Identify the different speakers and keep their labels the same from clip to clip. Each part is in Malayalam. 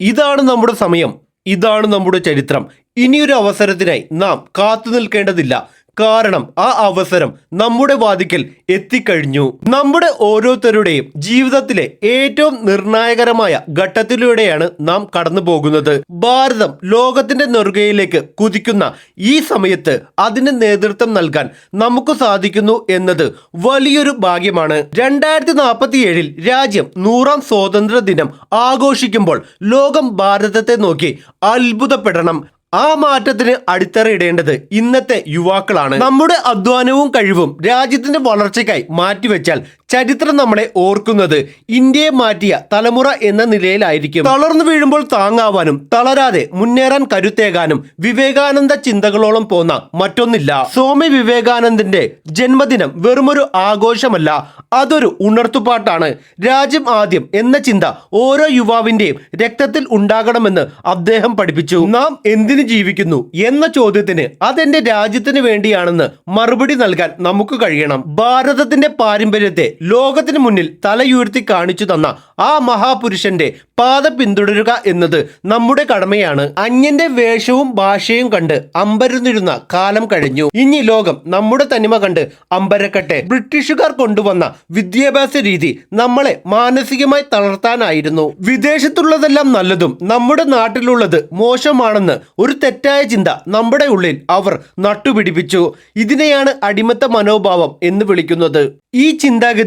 Speaker 1: ഇതാണ് നമ്മുടെ സമയം. ഇതാണ് നമ്മുടെ ചരിത്രം. ഇനിയൊരു അവസരത്തിനായി നാം കാത്തു നിൽക്കേണ്ടതില്ല. കാരണം ആ അവസരം നമ്മുടെ വാതിക്കൽ എത്തിക്കഴിഞ്ഞു. നമ്മുടെ ഓരോരുത്തരുടെയും ജീവിതത്തിലെ ഏറ്റവും നിർണായകരമായ ഘട്ടത്തിലൂടെയാണ് നാം കടന്നു പോകുന്നത് ഭാരതം ലോകത്തിന്റെ നെറുകയിലേക്ക് കുതിക്കുന്ന ഈ സമയത്ത് അതിന് നേതൃത്വം നൽകാൻ നമുക്ക് സാധിക്കുന്നു എന്നത് വലിയൊരു ഭാഗ്യമാണ്. രണ്ടായിരത്തി നാൽപ്പത്തി ഏഴിൽ രാജ്യം നൂറാം സ്വാതന്ത്ര്യ ദിനം ആഘോഷിക്കുമ്പോൾ ലോകം ഭാരതത്തെ നോക്കി അത്ഭുതപ്പെടണം. ആ മാറ്റത്തിന് അടിത്തറയിടേണ്ടത് ഇന്നത്തെ യുവാക്കളാണ്. നമ്മുടെ അധ്വാനവും കഴിവും രാജ്യത്തിന്റെ വളർച്ചയ്ക്കായി മാറ്റിവെച്ചാൽ ചരിത്രം നമ്മളെ ഓർക്കുന്നത് ഇന്ത്യയെ മാറ്റിയ തലമുറ എന്ന നിലയിലായിരിക്കും. തളർന്നു വീഴുമ്പോൾ താങ്ങാവാനും തളരാതെ മുന്നേറാൻ കരുത്തേകാനും വിവേകാനന്ദ ചിന്തകളോളം പോന്ന മറ്റൊന്നില്ല. സ്വാമി വിവേകാനന്ദന്റെ ജന്മദിനം വെറുമൊരു ആഘോഷമല്ല അതൊരു ഉണർത്തുപാട്ടാണ്. രാജ്യം ആദ്യം എന്ന ചിന്ത ഓരോ യുവാവിന്റെയും രക്തത്തിൽ ഉണ്ടാകണമെന്ന് അദ്ദേഹം പഠിപ്പിച്ചു. നാം എന്തിനു ജീവിക്കുന്നു എന്ന ചോദ്യത്തിന് അതെന്റെ രാജ്യത്തിന് വേണ്ടിയാണെന്ന് മറുപടി നൽകാൻ നമുക്ക് കഴിയണം. ഭാരതത്തിന്റെ പാരമ്പര്യത്തെ ലോകത്തിന് മുന്നിൽ തലയുയർത്തി കാണിച്ചു തന്ന ആ മഹാപുരുഷന്റെ പാത പിന്തുടരുക എന്നത് നമ്മുടെ കടമയാണ്. അന്യന്റെ വേഷവും ഭാഷയും കണ്ട് അമ്പരുന്നിരുന്ന കാലം കഴിഞ്ഞു. ഇനി ലോകം നമ്മുടെ തനിമ കണ്ട് അമ്പരക്കട്ടെ. ബ്രിട്ടീഷുകാർ കൊണ്ടുവന്ന വിദ്യാഭ്യാസ രീതി നമ്മളെ മാനസികമായി തളർത്താനായിരുന്നു. വിദേശത്തുള്ളതെല്ലാം നല്ലതും നമ്മുടെ നാട്ടിലുള്ളത് മോശമാണെന്ന് ഒരു തെറ്റായ ചിന്ത നമ്മുടെ ഉള്ളിൽ അവർ നട്ടുപിടിപ്പിച്ചു. ഇതിനെയാണ് അടിമത്ത മനോഭാവം എന്ന് വിളിക്കുന്നത്. ഈ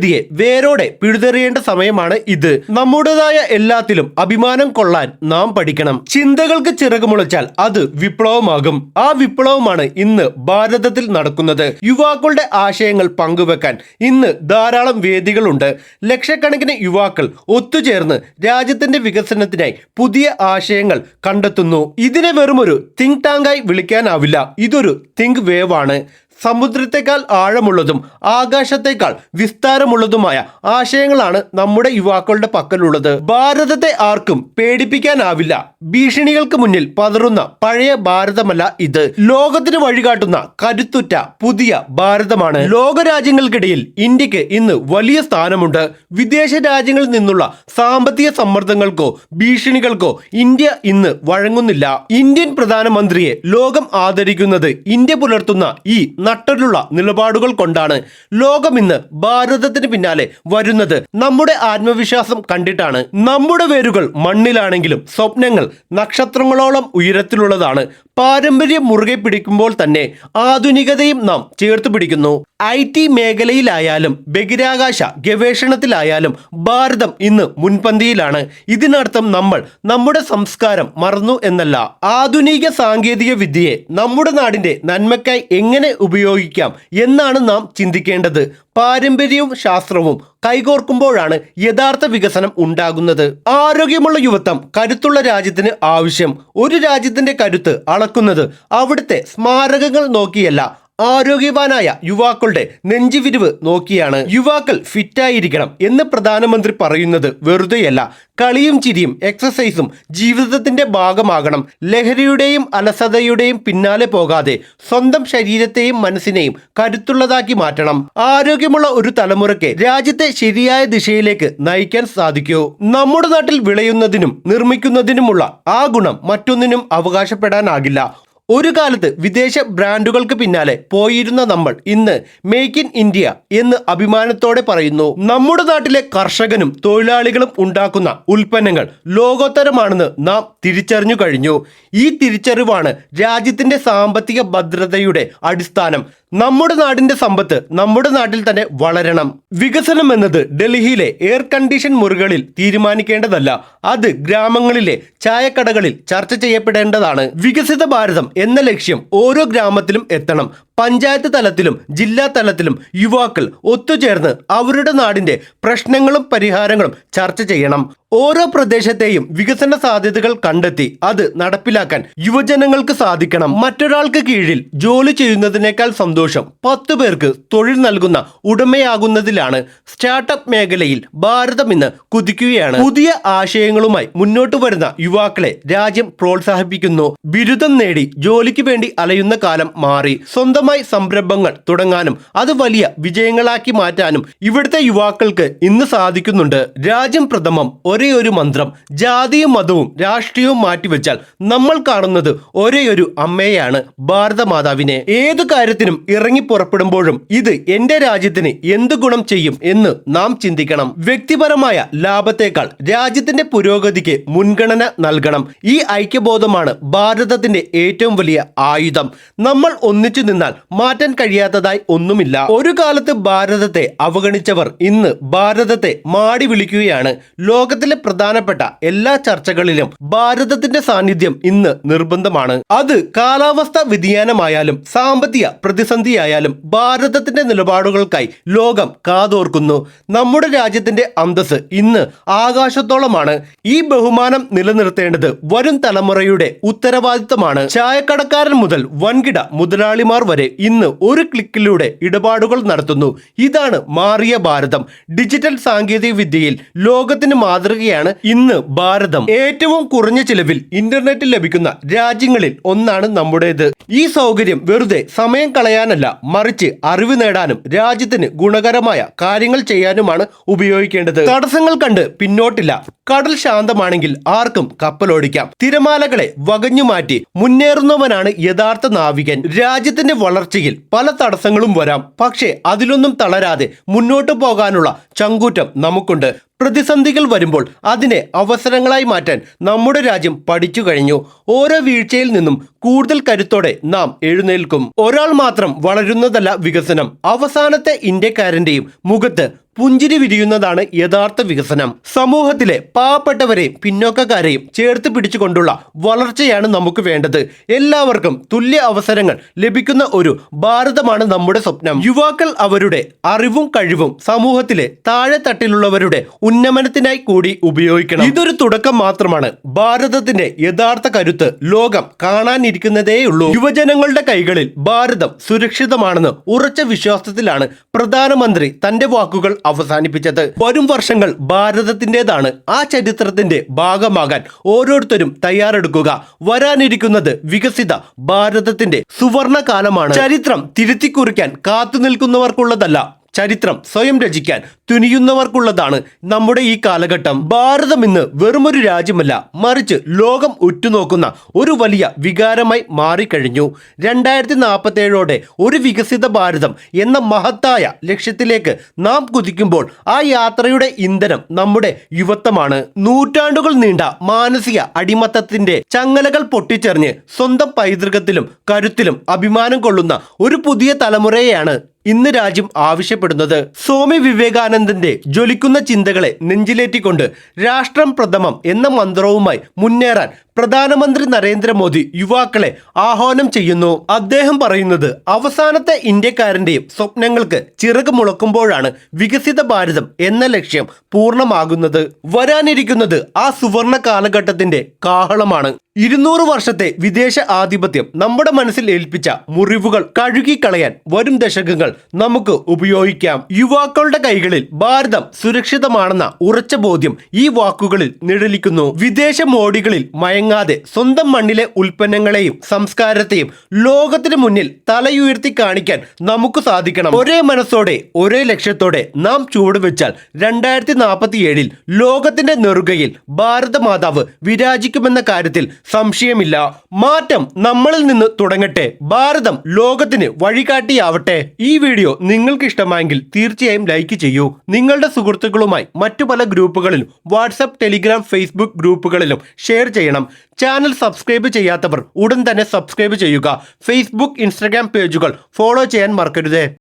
Speaker 1: ചിന്താഗതിയെ വേരോടെ പിഴുതെറിയേണ്ട സമയമാണ് ഇത്. നമ്മുടേതായ എല്ലാത്തിലും അഭിമാനം കൊള്ളാൻ നാം പഠിക്കണം. ചിന്തകൾക്ക് ചിറകുമുളച്ചാൽ അത് വിപ്ലവമാകും. ആ വിപ്ലവമാണ് ഇന്ന് ഭാരതത്തിൽ നടക്കുന്നത്. യുവാക്കളുടെ ആശയങ്ങൾ പങ്കുവെക്കാൻ ഇന്ന് ധാരാളം വേദികളുണ്ട്. ലക്ഷക്കണക്കിന് യുവാക്കൾ ഒത്തുചേർന്ന് രാജ്യത്തിന്റെ വികസനത്തിനായി പുതിയ ആശയങ്ങൾ കണ്ടെത്തുന്നു. ഇതിനെ വെറുമൊരു തിങ്ക് ടാങ്കായി വിളിക്കാനാവില്ല. ഇതൊരു തിങ്ക് വേവ് ആണ് സമുദ്രത്തെക്കാൾ ആഴമുള്ളതും ആകാശത്തെക്കാൾ വിസ്താരമുള്ളതുമായ ആശയങ്ങളാണ് നമ്മുടെ യുവാക്കളുടെ പക്കലുള്ളത്. ഭാരതത്തെ ആർക്കും പേടിപ്പിക്കാനാവില്ല. ഭീഷണികൾക്ക് മുന്നിൽ പതറുന്ന പഴയ ഭാരതമല്ല ഇത്. ലോകത്തിന് വഴികാട്ടുന്ന കരുത്തുറ്റ പുതിയ ഭാരതമാണ്. ലോകരാജ്യങ്ങൾക്കിടയിൽ ഇന്ത്യയ്ക്ക് ഇന്ന് വലിയ സ്ഥാനമുണ്ട്. വിദേശ രാജ്യങ്ങളിൽ നിന്നുള്ള സാമ്പത്തിക സമ്മർദ്ദങ്ങൾക്കോ ഭീഷണികൾക്കോ ഇന്ത്യ ഇന്ന് വഴങ്ങുന്നില്ല. ഇന്ത്യൻ പ്രധാനമന്ത്രിയെ ലോകം ആദരിക്കുന്നത് ഇന്ത്യ പുലർത്തുന്ന ഈ നട്ടലുള്ള നിലപാടുകൾ കൊണ്ടാണ് ലോകം ഇന്ന് ഭാരതത്തിന് പിന്നാലെ വരുന്നത്. നമ്മുടെ ആത്മവിശ്വാസം കണ്ടിട്ടാണ് നമ്മുടെ വേരുകൾ മണ്ണിലാണെങ്കിലും സ്വപ്നങ്ങൾ നക്ഷത്രങ്ങളോളം ഉയരത്തിലുള്ളതാണ്. പാരമ്പര്യം മുറുകെ പിടിക്കുമ്പോൾ തന്നെ ആധുനികതയും നാം ചേർത്ത് പിടിക്കുന്നു. ഐ ടി മേഖലയിലായാലും ബഹിരാകാശ ഗവേഷണത്തിലായാലും ഭാരതം ഇന്ന് മുൻപന്തിയിലാണ്. ഇതിനർത്ഥം നമ്മൾ നമ്മുടെ സംസ്കാരം മറന്നു എന്നല്ല. ആധുനിക സാങ്കേതിക വിദ്യയെ നമ്മുടെ നാടിന്റെ നന്മയ്ക്കായി എങ്ങനെ ഉപയോഗിക്കാം എന്നാണ് നാം ചിന്തിക്കേണ്ടത്. പാരമ്പര്യവും ശാസ്ത്രവും കൈകോർക്കുമ്പോഴാണ് യഥാർത്ഥ വികസനം ഉണ്ടാകുന്നത്. ആരോഗ്യമുള്ള യുവത്വം കരുത്തുള്ള രാജ്യത്തിന് ആവശ്യം. ഒരു രാജ്യത്തിന്റെ കരുത്ത് അളക്കുന്നത് അവിടുത്തെ സ്മാരകങ്ങൾ നോക്കിയല്ല ആരോഗ്യവാനായ യുവാക്കളുടെ നെഞ്ചുവിരിവ് നോക്കിയാണ് യുവാക്കൾ ഫിറ്റായിരിക്കണം എന്ന് പ്രധാനമന്ത്രി പറയുന്നത് വെറുതെയല്ല. കളിയും ചിരിയും എക്സസൈസും ജീവിതത്തിന്റെ ഭാഗമാകണം. ലഹരിയുടെയും അലസതയുടെയും പിന്നാലെ പോകാതെ സ്വന്തം ശരീരത്തെയും മനസ്സിനെയും കരുത്തുള്ളതാക്കി മാറ്റണം. ആരോഗ്യമുള്ള ഒരു തലമുറയ്ക്ക് രാജ്യത്തെ ശരിയായ ദിശയിലേക്ക് നയിക്കാൻ സാധിക്കൂ. നമ്മുടെ നാട്ടിൽ വിളയുന്നതിനും നിർമ്മിക്കുന്നതിനുമുള്ള ആ ഗുണം മറ്റൊന്നിനും അവകാശപ്പെടാനാകില്ല. ഒരു കാലത്ത് വിദേശ ബ്രാൻഡുകൾക്ക് പിന്നാലെ പോയിരുന്ന നമ്മൾ ഇന്ന് മേക്ക് ഇൻ ഇന്ത്യ എന്ന് അഭിമാനത്തോടെ പറയുന്നു. നമ്മുടെ നാട്ടിലെ കർഷകനും തൊഴിലാളികളും ഉണ്ടാക്കുന്ന ഉൽപ്പന്നങ്ങൾ ലോകോത്തരമാണെന്ന് നാം തിരിച്ചറിഞ്ഞു കഴിഞ്ഞു. ഈ തിരിച്ചറിവാണ് രാജ്യത്തിന്റെ സാമ്പത്തിക ഭദ്രതയുടെ അടിസ്ഥാനം. നമ്മുടെ നാടിന്റെ സമ്പത്ത് നമ്മുടെ നാട്ടിൽ തന്നെ വളരണം. വികസനം എന്നത് ഡൽഹിയിലെ എയർ കണ്ടീഷൻ മുറികളിൽ തീരുമാനിക്കേണ്ടതല്ല. അത് ഗ്രാമങ്ങളിലെ ചായക്കടകളിൽ ചർച്ച ചെയ്യപ്പെടേണ്ടതാണ്. വികസിത ഭാരതം എന്ന ലക്ഷ്യം ഓരോ ഗ്രാമത്തിലും എത്തണം. പഞ്ചായത്ത് തലത്തിലും ജില്ലാ തലത്തിലും യുവാക്കൾ ഒത്തുചേർന്ന് അവരുടെ നാടിന്റെ പ്രശ്നങ്ങളും പരിഹാരങ്ങളും ചർച്ച ചെയ്യണം. ഓരോ പ്രദേശത്തെയും വികസന സാധ്യതകൾ കണ്ടെത്തി അത് നടപ്പിലാക്കാൻ യുവജനങ്ങൾക്ക് സാധിക്കണം. മറ്റൊരാൾക്ക് കീഴിൽ ജോലി ചെയ്യുന്നതിനേക്കാൾ സന്തോഷം പത്ത് പേർക്ക് തൊഴിൽ നൽകുന്ന ഉടമയാകുന്നതിലാണ് സ്റ്റാർട്ടപ്പ് മേഖലയിൽ ഭാരതം ഇന്ന് കുതിക്കുകയാണ്. പുതിയ ആശയങ്ങളുമായി മുന്നോട്ട് വരുന്ന യുവാക്കളെ രാജ്യം പ്രോത്സാഹിപ്പിക്കുന്നു. ബിരുദം നേടി ജോലിക്ക് വേണ്ടി അലയുന്ന കാലം മാറി. സ്വന്തം സ്വന്തമായി സംരംഭങ്ങൾ തുടങ്ങാനും അത് വലിയ വിജയങ്ങളാക്കി മാറ്റാനും ഇവിടുത്തെ യുവാക്കൾക്ക് ഇന്ന് സാധിക്കുന്നുണ്ട്. രാജ്യം പ്രഥമം ഒരേ ഒരു മന്ത്രം ജാതിയും മതവും രാഷ്ട്രീയവും മാറ്റിവെച്ചാൽ നമ്മൾ കാണുന്നത് ഒരേ ഒരു അമ്മയാണ് ഭാരതമാതാവിനെ. ഏതു കാര്യത്തിനും ഇറങ്ങി പുറപ്പെടുമ്പോഴും ഇത് എന്റെ രാജ്യത്തിന് എന്ത് ഗുണം ചെയ്യും എന്ന് നാം ചിന്തിക്കണം. വ്യക്തിപരമായ ലാഭത്തേക്കാൾ രാജ്യത്തിന്റെ പുരോഗതിക്ക് മുൻഗണന നൽകണം. ഈ ഐക്യബോധമാണ് ഭാരതത്തിന്റെ ഏറ്റവും വലിയ ആയുധം. നമ്മൾ ഒന്നിച്ചു നിന്നാൽ മാറ്റാൻ കഴിയാത്തതായി ഒന്നുമില്ല. ഒരു കാലത്ത് ഭാരതത്തെ അവഗണിച്ചവർ ഇന്ന് ഭാരതത്തെ മാടി വിളിക്കുകയാണ്. ലോകത്തിലെ പ്രധാനപ്പെട്ട എല്ലാ ചർച്ചകളിലും ഭാരതത്തിന്റെ സാന്നിധ്യം ഇന്ന് നിർബന്ധമാണ്. അത് കാലാവസ്ഥ വ്യതിയാനമായാലും സാമ്പത്തിക പ്രതിസന്ധിയായാലും ഭാരതത്തിന്റെ നിലപാടുകൾക്കായി ലോകം കാതോർക്കുന്നു. നമ്മുടെ രാജ്യത്തിന്റെ അന്തസ് ഇന്ന് ആകാശത്തോളമാണ്. ഈ ബഹുമാനം നിലനിർത്തേണ്ടത് വരും തലമുറയുടെ ഉത്തരവാദിത്തമാണ്. ചായക്കടക്കാരൻ മുതൽ വൻകിട മുതലാളിമാർ വരെ ഇന്ന് ഒരു ക്ലിക്കിലൂടെ ഇടപാടുകൾ നടത്തുന്നു. ഇതാണ് മാറിയ ഭാരതം. ഡിജിറ്റൽ സാങ്കേതിക വിദ്യയിൽ ലോകത്തിന് മാതൃകയാണ് ഇന്ന് ഭാരതം. ഏറ്റവും കുറഞ്ഞ ചിലവിൽ ഇന്റർനെറ്റ് ലഭിക്കുന്ന രാജ്യങ്ങളിൽ ഒന്നാണ് നമ്മുടേത്. ഈ സൗകര്യം വെറുതെ സമയം കളയാനല്ല മറിച്ച് അറിവ് നേടാനും രാജ്യത്തിന് ഗുണകരമായ കാര്യങ്ങൾ ചെയ്യാനുമാണ് ഉപയോഗിക്കേണ്ടത്. തടസ്സങ്ങൾ കണ്ട് പിന്നോട്ടില്ല. കടൽ ശാന്തമാണെങ്കിൽ ആർക്കും കപ്പലോടിക്കാം. തിരമാലകളെ വകഞ്ഞു മാറ്റി മുന്നേറുന്നവനാണ് യഥാർത്ഥ നാവികൻ. രാജ്യത്തിന്റെ വളർച്ചയിൽ പല തടസ്സങ്ങളും വരാം. പക്ഷേ അതിലൊന്നും തളരാതെ മുന്നോട്ടു പോകാനുള്ള ചങ്കൂറ്റം നമുക്കുണ്ട്. പ്രതിസന്ധികൾ വരുമ്പോൾ അതിനെ അവസരങ്ങളായി മാറ്റാൻ നമ്മുടെ രാജ്യം പഠിച്ചു കഴിഞ്ഞു. ഓരോ വീഴ്ചയിൽ നിന്നും കൂടുതൽ കരുത്തോടെ നാം എഴുന്നേൽക്കും. ഒരാൾ മാത്രം വളരുന്നതല്ല വികസനം. അവസാനത്തെ ഇന്ത്യക്കാരന്റെയും മുഖത്ത് പുഞ്ചിരി വിരിയുന്നതാണ് യഥാർത്ഥ വികസനം. സമൂഹത്തിലെ പാവപ്പെട്ടവരെയും പിന്നോക്കക്കാരെയും ചേർത്ത് പിടിച്ചുകൊണ്ടുള്ള വളർച്ചയാണ് നമുക്ക് വേണ്ടത്. എല്ലാവർക്കും തുല്യ അവസരങ്ങൾ ലഭിക്കുന്ന ഒരു ഭാരതമാണ് നമ്മുടെ സ്വപ്നം. യുവാക്കൾ അവരുടെ അറിവും കഴിവും സമൂഹത്തിലെ താഴെത്തട്ടിലുള്ളവരുടെ ഉന്നമനത്തിനായി കൂടി ഉപയോഗിക്കണം. ഇതൊരു തുടക്കം മാത്രമാണ്. ഭാരതത്തിന്റെ യഥാർത്ഥ കരുത്ത് ലോകം കാണാനിരിക്കുന്നതേയുള്ളൂ. യുവജനങ്ങളുടെ കൈകളിൽ ഭാരതം സുരക്ഷിതമാണെന്ന് ഉറച്ച വിശ്വാസത്തിലാണ് പ്രധാനമന്ത്രി തന്റെ വാക്കുകൾ അവസാനിപ്പിച്ചത്. വരും വർഷങ്ങൾ ഭാരതത്തിന്റെതാണ് ആ ചരിത്രത്തിന്റെ ഭാഗമാകാൻ ഓരോരുത്തരും തയ്യാറെടുക്കുക. വരാനിരിക്കുന്നത് വികസിത ഭാരതത്തിന്റെ സുവർണ കാലമാണ് ചരിത്രം തിരുത്തിക്കുറിക്കാൻ കാത്തു നിൽക്കുന്നവർക്കുള്ളതല്ല ചരിത്രം സ്വയം രചിക്കാൻ തുനിയുന്നവർക്കുള്ളതാണ്. നമ്മുടെ ഈ കാലഘട്ടം ഭാരതം ഇന്ന് വെറുമൊരു രാജ്യമല്ല മറിച്ച് ലോകം ഉറ്റുനോക്കുന്ന ഒരു വലിയ വികാരമായി മാറിക്കഴിഞ്ഞു. രണ്ടായിരത്തി നാൽപ്പത്തേഴോടെ ഒരു വികസിത ഭാരതം എന്ന മഹത്തായ ലക്ഷ്യത്തിലേക്ക് നാം കുതിക്കുമ്പോൾ ആ യാത്രയുടെ ഇന്ധനം നമ്മുടെ യുവത്വമാണ്. നൂറ്റാണ്ടുകൾ നീണ്ട മാനസിക അടിമത്തത്തിന്റെ ചങ്ങലകൾ പൊട്ടിച്ചെറിഞ്ഞ് സ്വന്തം പൈതൃകത്തിലും കരുത്തിലും അഭിമാനം കൊള്ളുന്ന ഒരു പുതിയ തലമുറയെയാണ് ഇന്ന് രാജ്യം ആവശ്യപ്പെടുന്നത് സ്വാമി വിവേകാനന്ദന്റെ ജ്വലിക്കുന്ന ചിന്തകളെ നെഞ്ചിലേറ്റിക്കൊണ്ട് രാഷ്ട്രം പ്രഥമം എന്ന മന്ത്രവുമായി മുന്നേറാൻ പ്രധാനമന്ത്രി നരേന്ദ്രമോദി യുവാക്കളെ ആഹ്വാനം ചെയ്യുന്നു. അദ്ദേഹം പറയുന്നത് അവസാനത്തെ ഇന്ത്യക്കാരന്റെയും സ്വപ്നങ്ങൾക്ക് ചിറക് മുളക്കുമ്പോഴാണ് വികസിത ഭാരതം എന്ന ലക്ഷ്യം പൂർണമാകുന്നത്. വരാനിരിക്കുന്നത് ആ സുവർണ കാലഘട്ടത്തിന്റെ കാഹളമാണ്. ഇരുന്നൂറ് വർഷത്തെ വിദേശ ആധിപത്യം നമ്മുടെ മനസ്സിൽ ഏൽപ്പിച്ച മുറിവുകൾ കഴുകിക്കളയാൻ വരും ദശകങ്ങൾ നമുക്ക് ഉപയോഗിക്കാം. യുവാക്കളുടെ കൈകളിൽ ഭാരതം സുരക്ഷിതമാണെന്ന ഉറച്ച ബോധ്യം ഈ വാക്കുകളിൽ നിഴലിക്കുന്നു. വിദേശ മോഡികളിൽ മയങ്ങാതെ സ്വന്തം മണ്ണിലെ ഉൽപ്പന്നങ്ങളെയും സംസ്കാരത്തെയും ലോകത്തിന് മുന്നിൽ തലയുയർത്തി കാണിക്കാൻ നമുക്ക് സാധിക്കണം. ഒരേ മനസ്സോടെ ഒരേ ലക്ഷ്യത്തോടെ നാം ചുവടുവെച്ചാൽ രണ്ടായിരത്തി നാൽപ്പത്തി ഏഴിൽ ലോകത്തിന്റെ നെറുകയിൽ ഭാരത മാതാവ് വിരാജിക്കുമെന്ന കാര്യത്തിൽ സംശയമില്ല. മാറ്റം നമ്മളിൽ നിന്ന് തുടങ്ങട്ടെ. ഭാരതം ലോകത്തിന് വഴികാട്ടിയാവട്ടെ. ഈ വീഡിയോ നിങ്ങൾക്ക് ഇഷ്ടമായെങ്കിൽ തീർച്ചയായും ലൈക്ക് ചെയ്യൂ. നിങ്ങളുടെ സുഹൃത്തുക്കളുമായി മറ്റു പല ഗ്രൂപ്പുകളിലും വാട്സപ്പ് ടെലിഗ്രാം ഫേസ്ബുക്ക് ഗ്രൂപ്പുകളിലും ഷെയർ ചെയ്യണം. ചാനൽ സബ്സ്ക്രൈബ് ചെയ്യാത്തവർ ഉടൻ തന്നെ സബ്സ്ക്രൈബ് ചെയ്യുക. ഫേസ്ബുക്ക് ഇൻസ്റ്റഗ്രാം പേജുകൾ ഫോളോ ചെയ്യാൻ മറക്കരുത്.